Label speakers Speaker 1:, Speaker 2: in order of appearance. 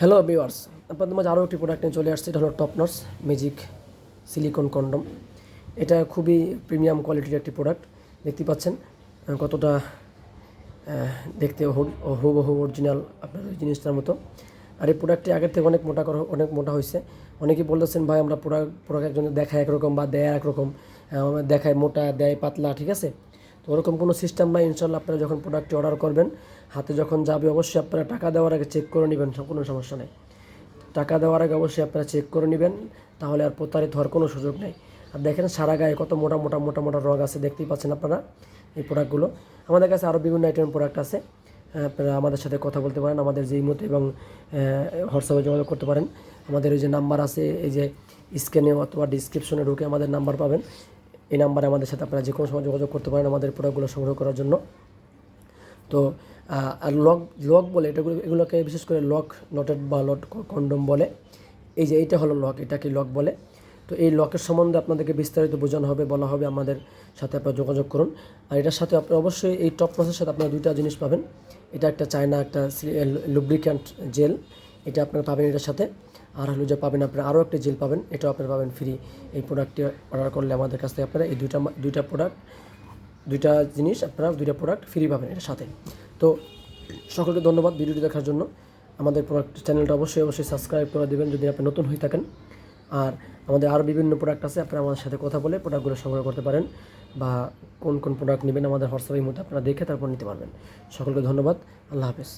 Speaker 1: Hello viewers আপনাদের মাঝে আরও একটি প্রোডাক্ট নিয়ে চলে আসছে, এটা হলো top knots magic silicone condom এটা খুবই প্রিমিয়াম কোয়ালিটির একটি প্রোডাক্ট দেখতে পাচ্ছেন? কতটা দেখতে হুবহু অরিজিনাল আপনার ওই জিনিসটার মতো। আর এই প্রোডাক্টটি আগের থেকে অনেক মোটা করা, অনেক মোটা হয়েছে। অনেকেই বলতেছেন, ভাই, আমরা প্রোডাক্ট প্রোডাক্ট একজন দেখায় একরকম বা দেয় একরকম। দেখায় মোটা, দেয় পাতলা, ঠিক আছে? তো ওরকম কোনো সিস্টেম নাই ইনশাল্লাহ আপনারা যখন প্রোডাক্টটি অর্ডার করবেন, হাতে যখন যাবে অবশ্যই আপনারা টাকা দেওয়ার আগে চেক করে নেবেন কোনো সমস্যা নেই। টাকা দেওয়ার আগে অবশ্যই আপনারা চেক করে নেবেন, তাহলে আর প্রতারিত হওয়ার কোনো সুযোগ নেই। আর দেখেন সারা গায়ে কত মোটা মোটা মোটা মোটা রগ আছে, দেখতেই পাচ্ছেন আপনারা এই প্রোডাক্টগুলো আমাদের কাছে আরও বিভিন্ন আইটেম প্রোডাক্ট আছে। আপনারা আমাদের সাথে কথা বলতে পারেন, আমাদের যে ইমোতে এবং হোয়াটসঅ্যাপে যোগাযোগ করতে পারেন। আমাদের ওই যে নাম্বার আছে, এই যে স্ক্যানে অথবা ডিসক্রিপশনে ঢুকে আমাদের নাম্বার পাবেন। এই নাম্বারে আমাদের সাথে আপনারা যে কোনো সময় যোগাযোগ করতে পারেন আমাদের প্রোডাক্টগুলো সংগ্রহ করার জন্য। তো আর লক লক বলে এটাগুলো এগুলোকে বিশেষ করে লক, নটেড বা লট কন্ডম বলে। এই যে এইটা হলো লক, এটাকে লক বলে। তো এই লকের সম্বন্ধে আপনাদেরকে বিস্তারিত বোঝানো হবে, বলা হবে, আমাদের সাথে আপনারা যোগাযোগ করুন। আর এটার সাথে আপনি অবশ্যই এই টপ নসের সাথে আপনারা দুইটা জিনিস পাবেন। এটা একটা চায়না, একটা লুব্রিক্যান্ট জেল এটা আপনারা পাবেন এটার সাথে। আর হলো যে পাবেন আপনারা আরও একটা জেল পাবেন, এটাও আপনারা পাবেন ফ্রি এই প্রোডাক্টটি অর্ডার করলে আমাদের কাছ থেকে আপনারা এই দুইটা দুইটা প্রোডাক্ট দুইটা জিনিস আপনারা দুইটা প্রোডাক্ট ফ্রি পাবেন এটার সাথে। তো সকলকে ধন্যবাদ ভিডিওটি দেখার জন্য। আমাদের প্রোডাক্ট চ্যানেলটা অবশ্যই অবশ্যই সাবস্ক্রাইব করে দেবেন যদি আপনি নতুন হয়ে থাকেন। আর আমাদের আরও বিভিন্ন প্রোডাক্ট আছে, আপনারা আমাদের সাথে কথা বলে প্রোডাক্টগুলো সংগ্রহ করতে পারেন বা কোন কোন প্রোডাক্ট নেবেন আমাদের হোয়াটসঅ্যাপের মধ্যে আপনারা দেখে তারপর নিতে পারবেন। সকলকে ধন্যবাদ, আল্লাহ হাফেজ।